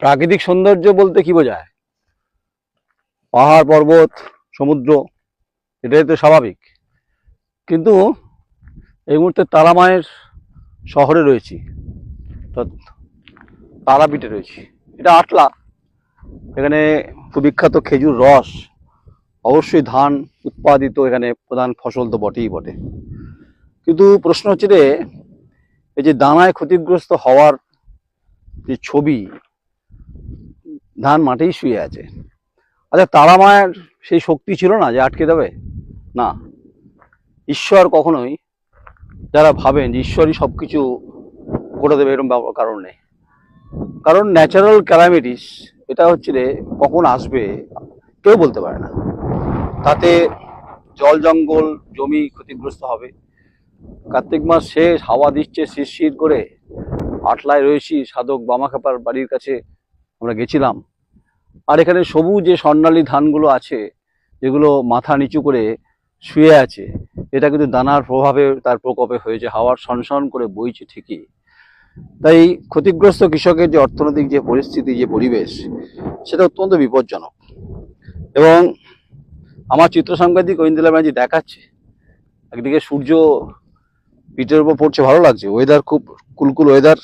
প্রাকৃতিক সৌন্দর্য বলতে কি বোঝায়? পাহাড়, পর্বত, সমুদ্র, এটাই তো স্বাভাবিক। কিন্তু এই মুহূর্তে তারামায়ের শহরে রয়েছি তারাপীঠে রয়েছি। এটা আটলা, এখানে খুব বিখ্যাত খেজুর রস, অবশ্যই ধান উৎপাদিত এখানে প্রধান ফসল তো বটেই বটে। কিন্তু প্রশ্ন হচ্ছে রে এই যে দানায় ক্ষতিগ্রস্ত হওয়ার যে ছবি ধান মাঠেই শুয়ে আছে। আচ্ছা তারা মায়ের সেই শক্তি ছিল না যে আটকে দেবে? না। ঈশ্বর কখনোই যারা ভাবেন যে ঈশ্বরই সব কিছু করে দেবে এরকম কারণ নেই। কারণ ন্যাচারাল ক্যালামিটিস এটা হচ্ছে রে কখন আসবে, কেউ বলতে পারে না। তাতে জল জঙ্গল, জমি ক্ষতিগ্রস্ত হবে। কার্তিক মাস শেষ, হাওয়া দিচ্ছে, শিরশির করে। আটলায় রয়েছি, সাধক বামাখাপার বাড়ির কাছে আমরা গেছিলাম। আর এখানে সবুজ যে স্বর্ণালী ধানগুলো আছে, যেগুলো মাথা নিচু করে শুয়ে আছে, এটা কিন্তু দানার প্রভাবে তার প্রকোপে হয়েছে, হাওয়ার সনসন করে বইছে ঠিকই। তাই ক্ষতিগ্রস্ত কৃষকের যে অর্থনৈতিক যে পরিস্থিতি, যে পরিবেশ, সেটা অত্যন্ত বিপজ্জনক। এবং আমার চিত্র সাংবাদিক ঐন্দিলা ব্যানার্জি দেখাচ্ছে, একদিকে সূর্য পিঠের উপর পড়ছে, ভালো লাগছে ওয়েদার খুব কুলকুল ওয়েদার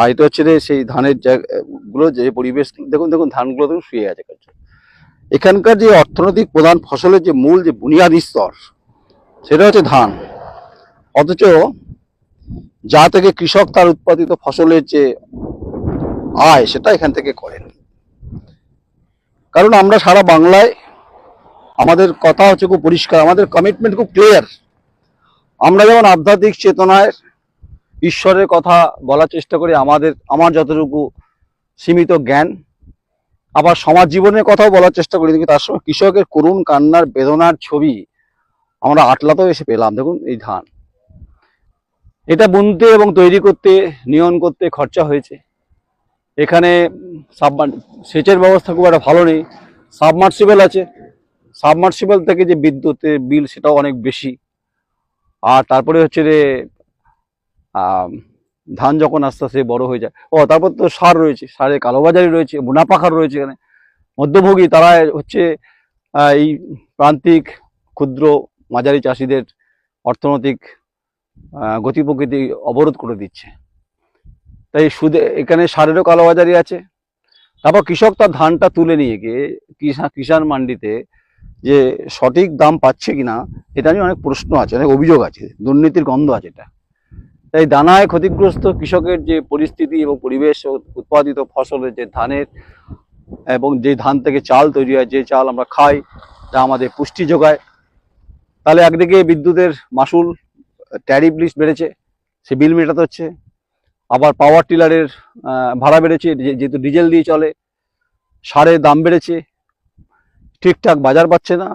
আর এটা হচ্ছে সেই ধানেরগুলো যে পরিবেশ, দেখুন দেখুন, ধানগুলো দেখুন, শুয়ে আছে এখানকার যে অর্থনৈতিক প্রধান ফসলের যে মূল যে বুনিয়াদী স্তর, সেটা হচ্ছে ধান। অথচ যা থেকে কৃষক তার উৎপাদিত ফসলের যে আয়, সেটা এখান থেকে করেন। কারণ আমরা সারা বাংলায়, আমাদের কথা হচ্ছে খুব পরিষ্কার, আমাদের কমিটমেন্ট খুব ক্লিয়ার আমরা যেমন আধ্যাত্মিক চেতনায় ঈশ্বরের কথা বলার চেষ্টা করি, আমাদের, আমার যতটুকু সীমিত জ্ঞান, আবার সমাজ জীবনের কথাও বলার চেষ্টা করি, কিন্তু তার সঙ্গে কৃষকের করুণ কান্নার বেদনার ছবি আমরা আটলাতেও এসে পেলাম। দেখুন এই ধান। এটা বুনতে এবং তৈরি করতে, নিয়ন করতে খরচা হয়েছে। এখানে সাবমার সেচের ব্যবস্থা খুব একটা ভালো নেই। সাবমার্সিবল আছে। সাবমার্সিবল থেকে যে বিদ্যুতের বিল, সেটাও অনেক বেশি। আর তারপরে হচ্ছে যে ধান যখন আস্তে আস্তে বড় হয়ে যায়, ও তারপর তো সার রয়েছে সারের কালোবাজারি রয়েছে, মুনাফাখার রয়েছে এখানে। মধ্যভোগী তারা হচ্ছে এই প্রান্তিক, ক্ষুদ্র মাঝারি চাষিদের অর্থনৈতিক গতি প্রকৃতি অবরোধ করে দিচ্ছে। তাই সুদে, এখানে সারেরও কালোবাজারি আছে। তারপর কৃষক তার ধানটা তুলে নিয়ে গিয়ে কিষান কিষান মান্ডিতে যে সঠিক দাম পাচ্ছে কিনা, এটা নিয়ে অনেক প্রশ্ন আছে, অনেক অভিযোগ আছে, দুর্নীতির গন্ধ আছে এটা। তাই দানায় ক্ষতিগ্রস্ত কৃষকের যে পরিস্থিতি এবং পরিবেশ উৎপাদিত ফসলের যে ধানের এবং যে ধান থেকে চাল তৈরি হয়, যে চাল আমরা খাই যা আমাদের পুষ্টি যোগায়। তাহলে একদিকে বিদ্যুতের মাসুল ট্যারিফ লিস্ট বেড়েছে, সে বিল মেটাতে হচ্ছে। আবার পাওয়ার টিলারের ভাড়া বেড়েছে যেহেতু ডিজেল দিয়ে চলে, সারের দাম বেড়েছে, ঠিকঠাক বাজার পাচ্ছে না।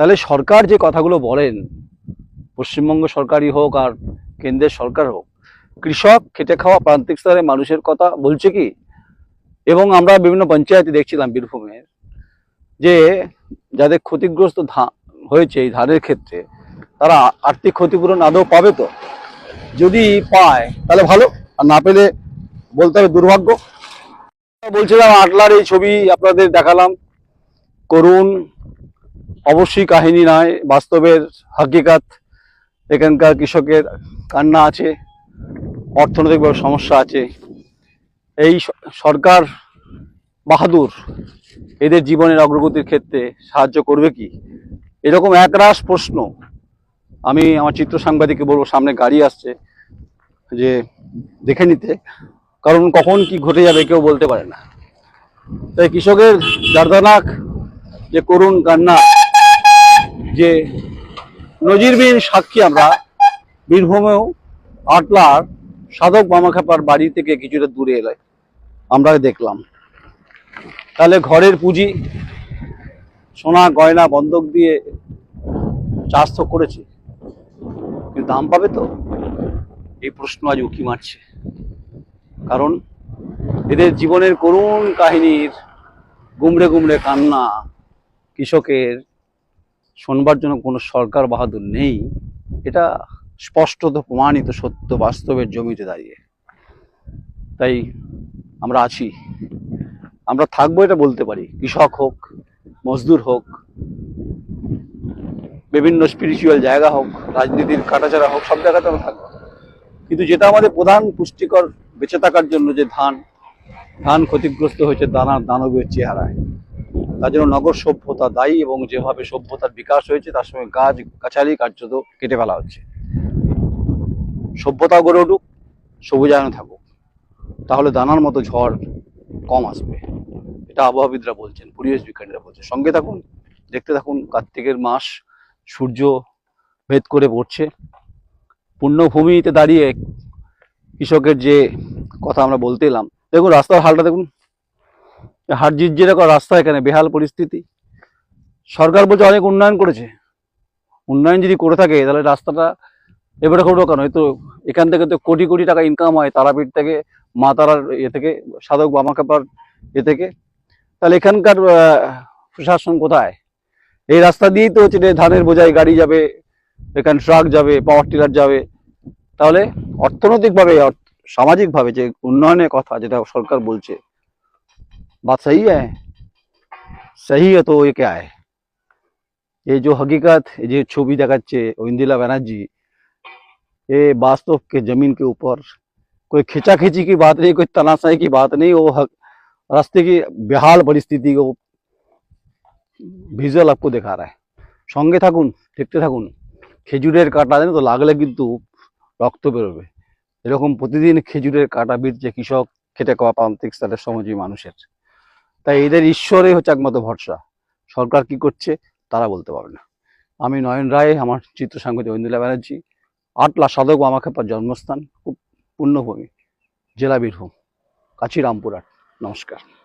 তাহলে সরকার যে কথাগুলো বলেন, পশ্চিমবঙ্গ সরকারই হোক আর কেন্দ্রের সরকার হোক, কৃষক খেটে খাওয়া প্রান্তিক স্তরে মানুষের কথা বলছে কি? এবং আমরা বিভিন্ন পঞ্চায়েতে দেখছিলাম বীরভূমের যে যাদের ক্ষতিগ্রস্ত হয়েছে এই ধানের ক্ষেত্রে, তারা আর্থিক ক্ষতিপূরণ আদৌ পাবে তো? যদি পায়, তাহলে ভালো, আর না পেলে বলতে হবে দুর্ভাগ্য। বলছিলাম, আটলার এই ছবি আপনাদের দেখালাম। করুণ, অবশ্যই কাহিনী নয়, বাস্তবের হাকিকাত। এখানকার কৃষকের কান্না আছে, অর্থনৈতিকভাবে সমস্যা আছে। এই সরকার বাহাদুর এদের জীবনের অগ্রগতির ক্ষেত্রে সাহায্য করবে কি? এরকম একরাশ প্রশ্ন আমি আমার চিত্র সাংবাদিককে বলব, সামনে গাড়ি আসছে যে দেখে নিতে, কারণ কখন কি ঘটে যাবে কেউ বলতে পারে না। তাই কৃষকের দর্দনাক যে করুণ কান্না যে নজিরবিহীন সাক্ষী আমরা। বীরভূমেও আটলার সাধক মামাখাপার বাড়ি থেকে কিছুটা দূরে এলে। আমরা দেখলাম। তাহলে ঘরের পুঁজি, সোনা, গয়না, বন্ধক দিয়ে চাষ তো করেছে। কিন্তু দাম পাবে তো? এই প্রশ্ন আজ উকি মারছে। কারণ এদের জীবনের করুণ কাহিনীর গুমড়ে গুমড়ে কান্না কৃষকের শোনবার জন্য কোনো সরকার বাহাদুর নেই, এটা স্পষ্টত প্রমাণিত সত্য বাস্তবের জমিতে দাঁড়িয়ে। তাই আমরা আছি। আমরা থাকব এটা বলতে পারি। কৃষক হোক, মজদুর হোক, বিভিন্ন স্পিরিচুয়াল জায়গা হোক, রাজনীতির কাটাচারা হোক, সব জায়গাতে আমরা থাকব। কিন্তু যেটা আমাদের প্রধান পুষ্টিকর বেঁচে থাকার জন্য যে ধান ধান ক্ষতিগ্রস্ত হয়েছে দানা দানবের চেহারায়। তার জন্য নগর সভ্যতা দায়ী এবং যেভাবে সভ্যতার বিকাশ হয়েছে, তার সঙ্গে গাছ, গাছালি কার্যত কেটে ফেলা হচ্ছে। সভ্যতা গড়ে উঠুক সবুজায়ন থাকুক, তাহলে দানার মতো ঝড় কম আসবে। এটা আবহাওয়াবিদরা বলছেন, পরিবেশ বিজ্ঞানীরা বলছেন। সঙ্গে থাকুন, দেখতে থাকুন, কার্তিকের মাস সূর্য ভেদ করে পড়ছে। পূর্ণভূমিতে দাঁড়িয়ে কৃষকের যে কথা আমরা বলতে এলাম, দেখুন, রাস্তার হালটা দেখুন। হাট যেরকম রাস্তা এখানে, বেহাল পরিস্থিতি। সরকার বলছে অনেক উন্নয়ন করেছে। উন্নয়ন যদি করে থাকে, তাহলে রাস্তাটা এবারে করব কেন? এই তো এখান থেকে তো কোটি কোটি টাকা ইনকাম হয় তারাপীঠ থেকে মা তারার এ থেকে, সাধক বামা বামাকাপার এ থেকে। তাহলে এখানকার প্রশাসন কোথায়? এই রাস্তা দিয়েই তো হচ্ছে ধানের বোঝাই গাড়ি যাবে, এখানে ট্রাক যাবে পাওয়ার টিলার যাবে। তাহলে অর্থনৈতিকভাবে অর্থ- সামাজিকভাবে যে উন্নয়নের কথা যেটা সরকার বলছে बात सही है सही है तो ये क्या है ये जो हकीकत ये छवि দেখাচ্ছে इंदिरा बनर्जी ये वास्तव के जमीन के ऊपर कोई खिंचाखिंची की बात नहीं कोई तनाशाई की बात नहीं वो हक रास्ते की बेहाल परिस्थिति को ভিজুয়াল आपको दिखा रहा है সঙ্গে থাকুন দেখতে থাকুন খেজুরের কাটা জানেন তো লাগলে কিন্তু রক্ত বেরোবে এরকম প্রতিদিন খেজুরের কাটা বিটছে কৃষক খেটে খাওয়া প্রান্তিক স্তরের সমাজী মানুষের তাই এদের ঈশ্বরে হচ্ছে একমাত্র ভরসা। সরকার কি করছে, তারা বলতে পারবে না। আমি নয়ন রায়, আমার চিত্রসাঙ্গতি ঐন্দিলা ব্যানার্জি, আটলা সাধক আমাকে জন্মস্থান, খুব পুণ্যভূমি জেলা বীরভূম কাছি রামপুরহাট নমস্কার।